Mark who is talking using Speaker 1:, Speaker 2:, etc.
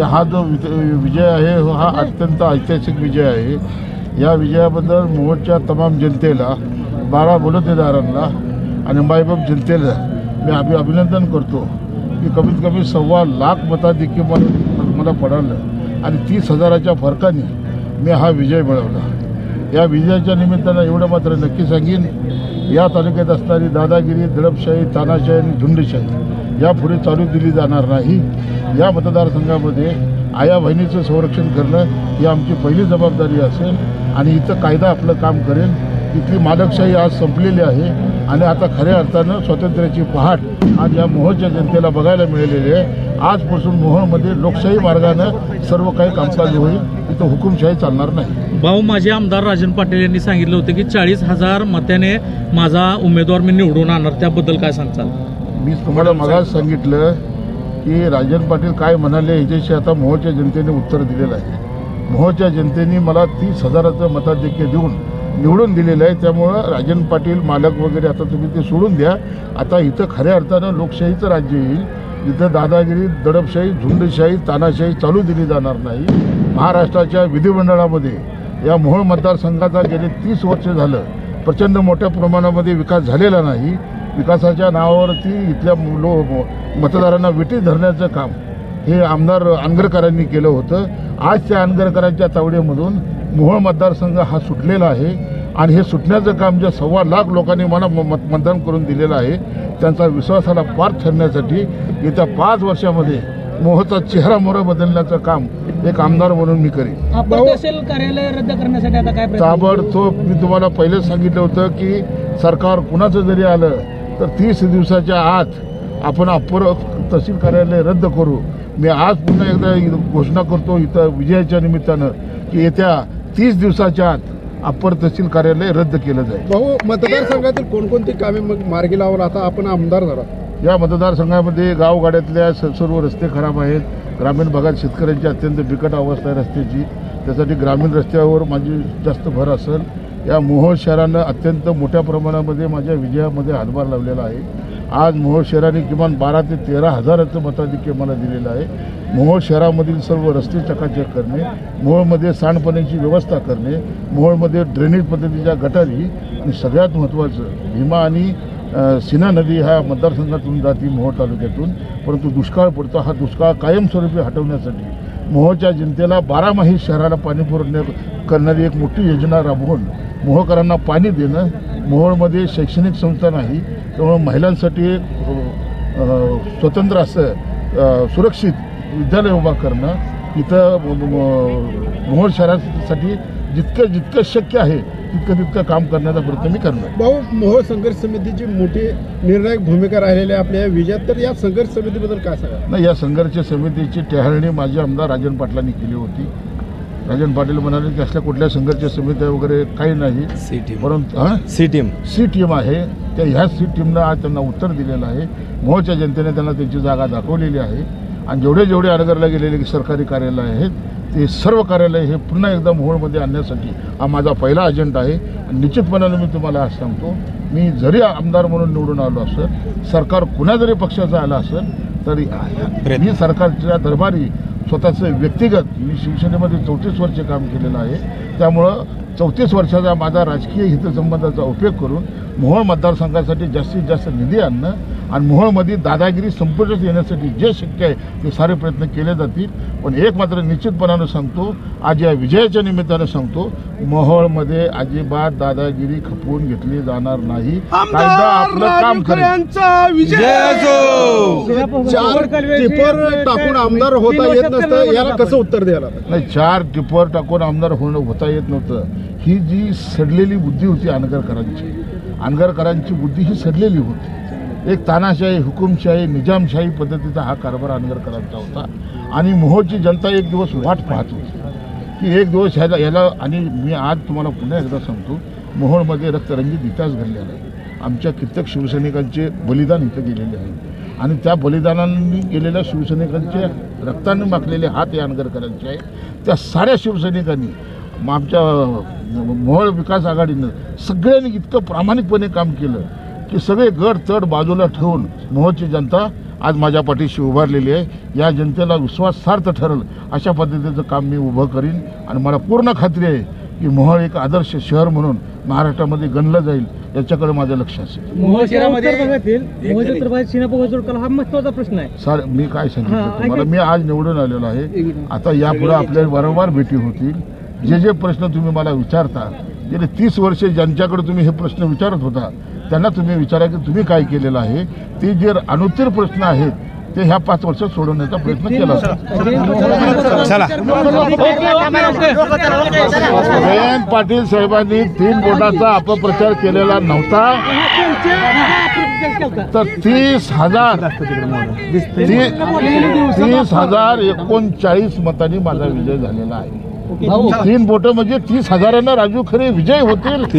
Speaker 1: म्हणजे हा जो विजय आहे हा अत्यंत ऐतिहासिक विजय आहे. या विजयाबद्दल मोहोळच्या तमाम जनतेला बारा बलुतेदारांना आणि मायबाप जनतेला मी अभि अभिनंदन करतो की कमीत कमी सव्वा लाख मताधिक्य मला मला पडालं आणि तीस हजाराच्या फरकाने मी हा विजय मिळवला. या विजयाच्या निमित्तानं एवढं मात्र नक्की सांगेन या तालुक्यात असणारी दादागिरी दडपशाही तानाशाही आणि झुंडशाही यापुढे चालू दिली जाणार नाही. या मतदारसंघामध्ये आया बहिणीचं संरक्षण करणं ही आमची पहिली जबाबदारी असेल आणि इथं कायदा आपलं काम करेल. इथली मालकशाही आज संपलेली आहे आणि आता खऱ्या अर्थानं स्वातंत्र्याची पहाट आज या मोहोळच्या जनतेला बघायला मिळालेली आहे. आजपासून मोहोळमध्ये लोकशाही मार्गानं सर्व काही कामकाज होईल. इथं हुकुमशाही चालणार नाही.
Speaker 2: भाऊ माझे आमदार राजन पाटील यांनी सांगितलं होतं की चाळीस हजार मताने माझा उमेदवार मी निवडून आणणार. त्याबद्दल काय सांगचाल
Speaker 1: मी तुम्हाला मगाच सांगितलं की राजन पाटील काय म्हणाले ह्याच्याशी आता मोहच्या जनतेने उत्तर दिलेलं आहे. मोहच्या जनतेने मला तीस हजाराचं मताधिक्य देऊन निवडून दिलेलं आहे. त्यामुळं राजन पाटील मालक वगैरे आता तुम्ही ते सोडून द्या. आता इथं खऱ्या अर्थानं लोकशाहीचं राज्य येईल. इथं दादागिरी दडपशाही झुंडशाही तानाशाही चालू दिली जाणार नाही. महाराष्ट्राच्या विधिमंडळामध्ये या मोहोळ मतदारसंघाचा गेले तीस वर्ष झालं. प्रचंड मोठ्या प्रमाणामध्ये विकास झालेला नाही. विकासाच्या नावावरती इथल्या लो मतदारांना विटी धरण्याचं काम हे आमदार अनगरकरांनी केलं होतं. आज त्या अनगरकरांच्या तावडीमधून मोहोळ मतदारसंघ हा सुटलेला आहे आणि हे सुटण्याचं काम जे सव्वा लाख लोकांनी मला मत मतदान करून दिलेलं आहे त्यांचा विश्वासाला पार ठरण्यासाठी येत्या पाच वर्षामध्ये मोहचा चेहरा मोहरा बदलण्याचं काम एक आमदार म्हणून मी करीन.
Speaker 2: कार्यालय रद्द करण्यासाठी आता काय प्रयत्न?
Speaker 1: ताबडतोब मी तुम्हाला पहिलेच सांगितलं होतं की सरकार कुणाचं जरी आलं तर तीस दिवसाच्या आत आपण अप्पर तहसील कार्यालय रद्द करू. मी आज पुन्हा एकदा घोषणा करतो इथं विजयाच्या निमित्तानं की येत्या तीस दिवसाच्या आत अप्पर तहसील कार्यालय रद्द केलं जाईल.
Speaker 3: भाऊ मतदारसंघातील कोणकोणती कामे मग मार्गी लावून आता आपण आमदार झाला.
Speaker 1: या मतदारसंघामध्ये गावगाड्यातल्या सर्व रस्ते खराब आहेत. ग्रामीण भागात शेतकऱ्यांची अत्यंत बिकट अवस्था आहे रस्त्याची. त्यासाठी ग्रामीण रस्त्यावर माझी जास्त भर असेल. या मोहोळ शहरानं अत्यंत मोठ्या प्रमाणामध्ये माझ्या विजयामध्ये हातभार लावलेला आहे. आज मोहोळ शहराने किमान बारा ते तेरा हजाराचं मताधिक्य मला दिलेलं आहे. मोहोळ शहरामधील सर्व रस्ते चकाचक करणे मोहोळमध्ये सांडपाण्याची व्यवस्था करणे मोहोळमध्ये ड्रेनेज पद्धतीच्या गटारी आणि सगळ्यात महत्त्वाचं भीमा आणि सिन्हा नदी ह्या मतदारसंघातून जाते मोहोळ तालुक्यातून. परंतु दुष्काळ पडतो हा दुष्काळ कायमस्वरूपी हटवण्यासाठी मोहोळच्या जनतेला बारामाही शहराला पाणी पुरवण्या करणारी एक मोठी योजना राबवून मोहकरांना पाणी देणं मोहोळमध्ये शैक्षणिक संस्था नाही त्यामुळं महिलांसाठी एक स्वतंत्र असं सुरक्षित विद्यालय उभा करणं इथं म- मोहोळ शहरासाठी जितकं जितकं शक्य आहे तितकं तितकं काम करण्याचा प्रयत्न मी करणार.
Speaker 3: भाऊ मोहोळ संघर्ष समितीची मोठी निर्णायक भूमिका राहिलेली आहे आपल्या या विजयात तर या संघर्ष समितीबद्दल काय सांगा
Speaker 1: नाही या संघर्ष समितीची टेहाळणी माजी आमदार राजन पाटलांनी केली होती. राजन पाटील म्हणाले की असल्या कुठल्या संघर्ष समित्या वगैरे काही नाही.
Speaker 4: C team.
Speaker 1: परंतु हां?
Speaker 4: C team.
Speaker 1: सी टीम आहे. त्या ह्या सी टीमनं आज त्यांना उत्तर दिलेलं आहे. मोहोळच्या जनतेने त्यांना त्यांची जागा दाखवलेली आहे. आणि जेवढे जेवढे अनगरला गेलेले सरकारी कार्यालय आहेत ते सर्व कार्यालय हे पुन्हा एकदा मोहोळमध्ये आणण्यासाठी हा माझा पहिला अजेंडा आहे. आणि निश्चितपणानं मी तुम्हाला आज सांगतो मी जरी आमदार म्हणून निवडून आलो असेल सरकार कुणा जरी पक्षाचं आलं असेल तरी मी सरकारच्या दरबारी स्वतःचं व्यक्तिगत मी शिवसेनेमध्ये चौतीस वर्षे काम केलेलं आहे. त्यामुळं चौतीस वर्षाचा माझा राजकीय हितसंबंधाचा उपयोग करून मोहोळ मतदारसंघासाठी जास्तीत जास्त निधी आणणं आणि मोहोळमध्ये दादागिरी संपुष्टात येण्यासाठी जे शक्य आहे ते सारे प्रयत्न केले जातील. पण एक मात्र निश्चितपणानं सांगतो आज या विजयाच्या निमित्तानं सांगतो मोहोळमध्ये अजिबात दादागिरी खपवून घेतली जाणार नाही. कायदा आपलं काम करेल.
Speaker 3: चार टिपर टाकून आमदार होता येत नसतं. याला कसं उत्तर द्यायला?
Speaker 1: नाही चार टिपर टाकून आमदार होणं होता येत नव्हतं. ही जी सडलेली बुद्धी होती अनगरकरांची अनगरकरांची बुद्धी ही सडलेली होती. एक तानाशाही हुकुमशाही निजामशाही पद्धतीचा हा कारभार अनगरकरांचा होता. आणि मोहोळची जनता एक दिवस वाट पाहत होती. की एक दिवस ह्याला याला आणि मी आज तुम्हाला पुन्हा एकदा सांगतो मोहोळमध्ये रक्तरंगीत इतिहास घडलेला आहे. आमच्या कित्येक शिवसैनिकांचे बलिदान इथं गेलेले आहे. आणि त्या बलिदानांनी गेलेल्या शिवसैनिकांचे रक्ताने माखलेले हात या अनगरकरांचे आहे त्या साऱ्या शिवसैनिकांनी आमच्या मोहोळ विकास आघाडीनं सगळ्यांनी इतकं प्रामाणिकपणे काम केलं की सगळे गड तड बाजूला ठेवून मोहोळची जनता आज माझ्या पाठीशी उभारलेली आहे. या जनतेला विश्वासार्थ ठरल अशा पद्धतीचं काम मी उभं करीन. आणि मला पूर्ण खात्री आहे की मोहोळ एक आदर्श शहर म्हणून महाराष्ट्रामध्ये गणलं जाईल याच्याकडे माझं लक्ष असेल.
Speaker 4: मोहोळ शहरामध्ये हा महत्त्वाचा प्रश्न आहे.
Speaker 1: सर मी काय सांगितलं मी आज निवडून आलेलो आहे. आता यापुढे आपल्या वारंवार भेटी होतील. जे जे प्रश्न तुम्ही मला विचारता गेले तीस वर्षे ज्यांच्याकडे तुम्ही हे प्रश्न विचारत होता त्यांना तुम्ही विचारा की तुम्ही काय केलेलं आहे? ते जे अनुत्तर प्रश्न आहेत ते ह्या पाच वर्षात सोडवण्याचा प्रयत्न केला
Speaker 4: चला.
Speaker 1: जयंत पाटील साहेबांनी तीन बोटाचा अपप्रचार केलेला नव्हता. तर तीस हजार ती- तीस हजार एकोणचाळीस मतांनी माझा विजय झालेला आहे. तीन बोट म्हणजे तीस हजारांना राजू खरे विजय होतील.